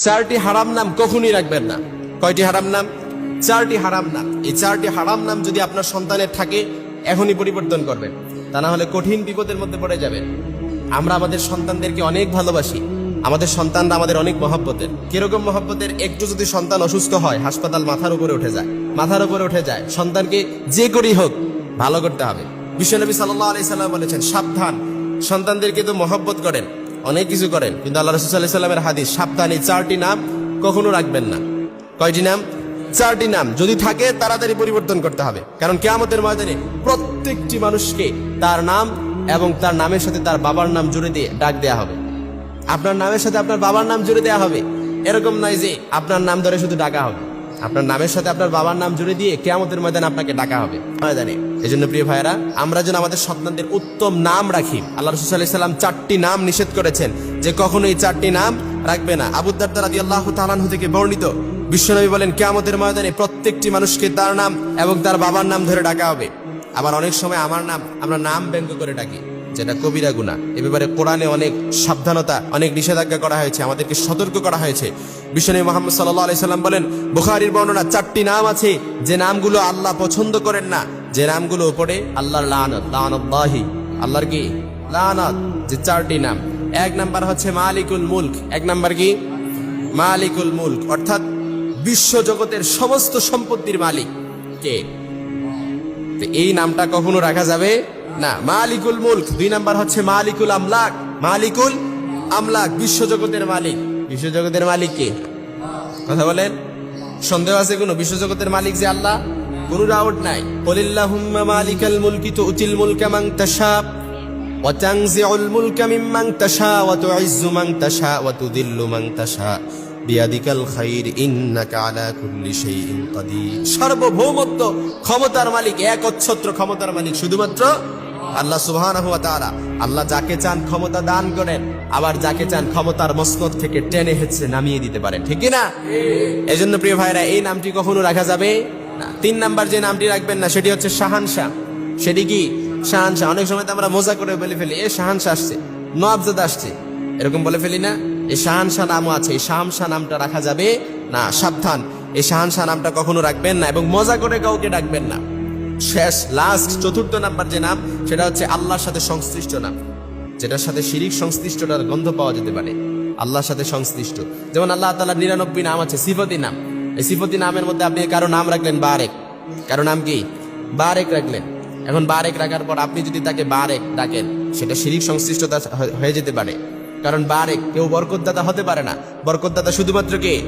চারটি হারাম নাম কখনই রাখবেন না। কয়টি হারাম নাম? চারটি হারাম নাম। এই চারটি হারাম নাম যদি আপনার সন্তানের থাকে, এখনই পরিবর্তন করবেন। তা না হলে কঠিন বিপদের মধ্যে পড়ে যাবেন। আমরা আমাদের সন্তানদেরকে অনেক ভালোবাসি। আমাদের সন্তানরা আমাদের অনেক মহাব্বতের। কীরকম মহব্বতের? একটু যদি সন্তান অসুস্থ হয়, হাসপাতাল মাথার উপরে উঠে যায়। মাথার উপরে উঠে যায়। সন্তানকে যে করেই হোক, ভালো করতে হবে। বিশ্বনবী সাল্লাহ আলি সাল্লাম বলেছেন, সাবধান। সন্তানদেরকে তো মহব্বত করেন। অনেক কিছু করেন, কিন্তু আল্লাহ রসুল সাল্লাহ সাল্লামের হাদিস, সাবধান চারটি নাম কখনো রাখবেন না। কয়টি নাম? চারটি নাম। যদি থাকে, তাড়াতাড়ি পরিবর্তন করতে হবে। কারণ কেয়ামতের ময়দানে প্রত্যেকটি মানুষকে তার নাম এবং তার নামের সাথে তার বাবার নাম জুড়ে দিয়ে ডাক দেয়া হবে। আপনার নামের সাথে আপনার বাবার নাম জুড়ে দেওয়া হবে। এরকম নয় যে আপনার নাম ধরে শুধু ডাকা হবে। আপনার নামের সাথে আপনার বাবার নাম জুড়ে দিয়ে কেয়ামতের ময়দানে আপনাকে ডাকা হবে। ময়দানে। এই জন্য প্রিয় ভাইরা আমরা যেন আমাদের সন্তানদের উত্তম নাম রাখি। আল্লাহ রসুল সাল্লাম চারটি নাম নিষেধ করেছেন। যে কখনো এই চারটি নাম রাখবে না। আবু দারদা রাদি আল্লাহ তালানহু থেকে বর্ণিত, বিশ্বনবী বলেন, কেয়ামতের ময়দানে প্রত্যেকটি মানুষকে তার নাম এবং তার বাবার নাম ধরে ডাকা হবে। আবার অনেক সময় আমার নাম, আমরা নাম ব্যঙ্গ করে ডাকি। যেটা কবিরা গুণা এ ব্যাপারে কোরআনে অনেক সাবধানতা, অনেক নিষেধাজ্ঞা করা হয়েছে, আমাদেরকে সতর্ক করা হয়েছে। বিশ্বনবী মোহাম্মদ সাল্লাহ আলি সাল্লাম বলেন, বুখারির বর্ণনা চারটি নাম আছে, যে নামগুলো আল্লাহ পছন্দ করেন না, যে নামগুলো ওপরে আল্লাহর লানত আল্লাহর কি? যে চারটি নাম। এক নাম্বার হচ্ছে মালিকুল মুলক, এক নাম্বার কি? মালিকুল মুলক, অর্থাৎ বিশ্ব জগতের সমস্ত সম্পত্তির মালিক। কে? এই নামটা কখনো রাখা যাবে? না, মালিকুল মুল্ক, দুই নাম্বার হচ্ছে মালিকুল আমলাক। মালিকুল আমলাক, বিশ্বজগতের মালিক। বিশ্বজগতের মালিক কে? কথা বলেন। সন্দেহ আছে কোনো? বিশ্বজগতের মালিক যে আল্লাহ? কোনো ডাউট নাই। বলিল্লাহুম্মা মালিকাল মুলকি তুতিল মুলকা মান তাশা মিম্মান তাশা, ওয়া তুইজ্জু মান তাশা, ওয়া তুদিল্লু মান তাশা। বিয়াদিকাল খাইর, ইন্নাকা আলা কুল্লি শাইইন কাদির। সার্বভৌমত্ব ক্ষমতার মালিক একচ্ছত্র ক্ষমতার মালিক। শুধুমাত্র আল্লাহ তাআলা, আল্লাহ যাকে চান ক্ষমতা দান করেন, আবার যাকে চান ক্ষমতার মসনদ থেকে টেনে হেঁচড়ে নামিয়ে দিতে পারেন, ঠিক না? এজন্য প্রিয় ভাইরা এই নামটি কখনো রাখা যাবে তিন নাম্বার যে নামটি রাখবেন না, সেটি হচ্ছে শাহানশাহ। সেটি কি? শাহানশাহ। অনেক সময় তো আমরা মজা করে বলে ফেলি, এ শাহানশাহ আসছে নবজাদ আসছে। এরকম বলে ফেলি না? এই শাহানশাহ নামও আছে, এই শাহানশাহ নামটা রাখা যাবে না, সাবধান। এই শাহানশাহ নামটা কখনো রাখবেন না এবং মজা করে কাউকে ডাকবেন না। শেষ লাস্ট চতুর্থ নাম্বার যে নাম, সেটা হচ্ছে আল্লাহর সাথে সংশ্লিষ্ট নাম। যেটার সাথে শিরিক সংশ্লিষ্টটার গন্ধ পাওয়া যেতে পারে। আল্লাহর সাথে সংশ্লিষ্ট। যেমন আল্লাহ তালার নিরানব্বই নাম আছে, সিফতি নাম। এই সিফতি নামের মধ্যে আপনি কারও নাম রাখলেন বারেক। কারও নাম কি? বারেক রাখলেন। এখন বারেক রাখার পর আপনি যদি তাকে বারেক ডাকেন, সেটা শিরিক সংশ্লিষ্টতা হয়ে যেতে পারে। কারণ বারেক কেউ বরকতদাতা হতে পারে না। বরকতদাতা শুধুমাত্র কে?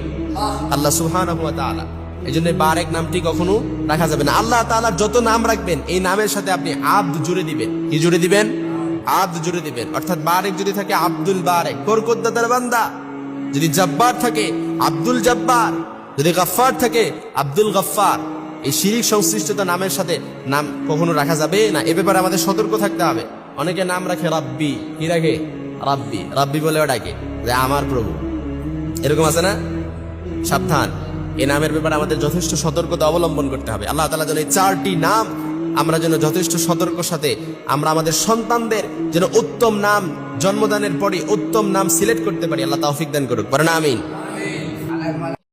আল্লাহ সুবহানাহু ওয়া তাআলা। এই জন্য বারেক নামটি কখনো রাখা যাবে না। আল্লাহ তাআলার যত নাম রাখবেন, এই নামের সাথে আপনি আব্দ জুড়ে দিবেন। কি জুড়ে দিবেন? আব্দ জুড়ে দিবেন। অর্থাৎ বারেক যদি থাকে, আব্দুল বারেক। বরকতদাতার বান্দা। যদি জব্বার থাকে, আব্দুল জব্বার। যদি গফফার থাকে, আব্দুল গফফার। এই শিরিক সংশ্লিষ্টতা নামের সাথে নাম কখনো রাখা যাবে না। এ ব্যাপারে আমাদের সতর্ক থাকতে হবে। অনেকে নাম রাখে রাব্বি। কি রাখে? রাব্বি। রাব্বি বলেও ডাকে যে আমার প্রভু। এরকম আছে না? সাবধান। এই নামের ব্যাপারে আমাদের যথেষ্ট সতর্কতা অবলম্বন করতে হবে। আল্লাহ তালা যেন এই চারটি নাম আমরা যেন যথেষ্ট সতর্ক সাথে আমরা আমাদের সন্তানদের যেন উত্তম নাম জন্মদানের পরে উত্তম নাম সিলেক্ট করতে পারি। আল্লাহ তৌফিক দান করুক। পরে না আমিন।